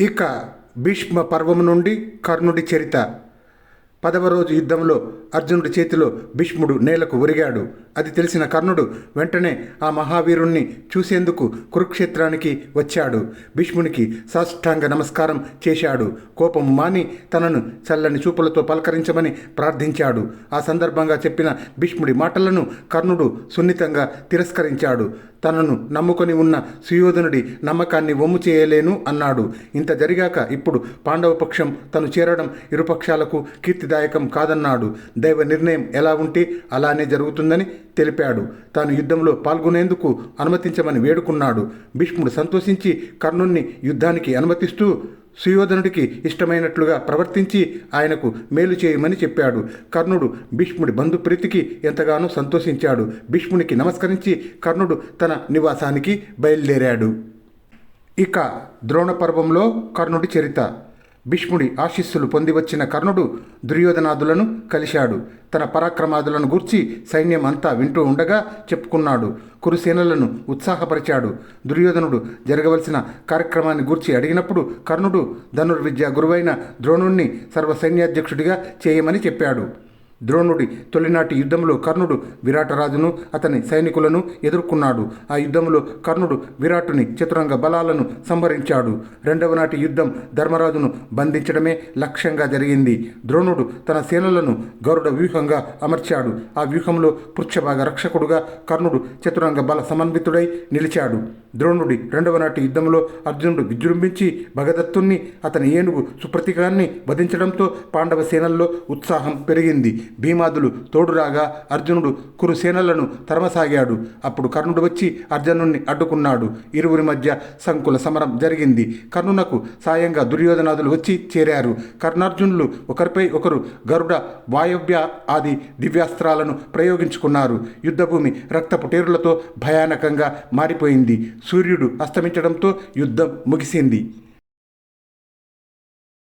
ఇక భీష్మ పర్వము నుండి కర్ణుడి చరిత. పదవ రోజు యుద్ధంలో అర్జునుడి చేతిలో భీష్ముడు నేలకు ఒరిగాడు. అది తెలిసిన కర్ణుడు వెంటనే ఆ మహావీరుణ్ణి చూసేందుకు కురుక్షేత్రానికి వచ్చాడు. భీష్మునికి సాష్టాంగ నమస్కారం చేశాడు. కోపం మాని తనను చల్లని చూపులతో పలకరించమని ప్రార్థించాడు. ఆ సందర్భంగా చెప్పిన భీష్ముడి మాటలను కర్ణుడు సున్నితంగా తిరస్కరించాడు. తనను నమ్ముకొని ఉన్న సుయోధనుడి నమ్మకాన్ని వమ్ము చేయలేను అన్నాడు. ఇంత జరిగాక ఇప్పుడు పాండవపక్షం తను చేరడం ఇరుపక్షాలకు కీర్తిదాయకం కాదన్నాడు. దైవ నిర్ణయం ఎలా ఉంటే అలానే జరుగుతుందని తెలిపాడు. తాను యుద్ధంలో పాల్గొనేందుకు అనుమతించమని వేడుకున్నాడు. భీష్ముడు సంతోషించి కర్ణుణ్ణి యుద్ధానికి అనుమతిస్తూ సుయోధనుడికి ఇష్టమైనట్లుగా ప్రవర్తించి ఆయనకు మేలు చేయమని చెప్పాడు. కర్ణుడు భీష్ముడి బంధుప్రీతికి ఎంతగానో సంతోషించాడు. భీష్మునికి నమస్కరించి కర్ణుడు తన నివాసానికి బయలుదేరాడు. ఇక ద్రోణ పర్వంలో కర్ణుడి చరిత. భీష్ముడి ఆశీస్సులు పొంది వచ్చిన కర్ణుడు దుర్యోధనాదులను కలిశాడు. తన పరాక్రమాదులను గూర్చి సైన్యం అంతా వింటూ ఉండగా చెప్పుకున్నాడు. కురుసేనలను ఉత్సాహపరిచాడు. దుర్యోధనుడు జరగవలసిన కార్యక్రమాన్ని గూర్చి అడిగినప్పుడు కర్ణుడు ధనుర్విద్య గురువైన ద్రోణుణ్ణి సర్వసైన్యాధ్యక్షుడిగా చేయమని చెప్పాడు. ద్రోణుడి తొలినాటి యుద్ధంలో కర్ణుడు విరాటరాజును అతని సైనికులను ఎదుర్కొన్నాడు. ఆ యుద్ధంలో కర్ణుడు విరాటుని చతురంగ బలాలను సంహరించాడు. రెండవ నాటి యుద్ధం ధర్మరాజును బంధించడమే లక్ష్యంగా జరిగింది. ద్రోణుడు తన సేనలను గరుడ వ్యూహంగా అమర్చాడు. ఆ వ్యూహంలో పృచ్ఛభాగ రక్షకుడుగా కర్ణుడు చతురంగ బల సమన్వితుడై నిలిచాడు. ద్రోణుడి రెండవ నాటి యుద్ధంలో అర్జునుడు విజృంభించి భగదత్తుణ్ణి అతని ఏనుగు సుప్రతికాన్ని వధించడంతో పాండవ సేనల్లో ఉత్సాహం పెరిగింది. భీమాదులు తోడురాగా అర్జునుడు కురు సేనలను తరమసాగాడు. అప్పుడు కర్ణుడు వచ్చి అర్జునుణ్ణి అడ్డుకున్నాడు. ఇరువురి మధ్య సంకుల సమరం జరిగింది. కర్ణునకు సాయంగా దుర్యోధనాదులు వచ్చి చేరారు. కర్ణార్జునులు ఒకరిపై ఒకరు గరుడ వాయవ్య ఆది దివ్యాస్త్రాలను ప్రయోగించుకున్నారు. యుద్ధభూమి రక్తపు టేరులతో భయానకంగా మారిపోయింది. సూర్యుడు అస్తమించడంతో యుద్ధం ముగిసింది.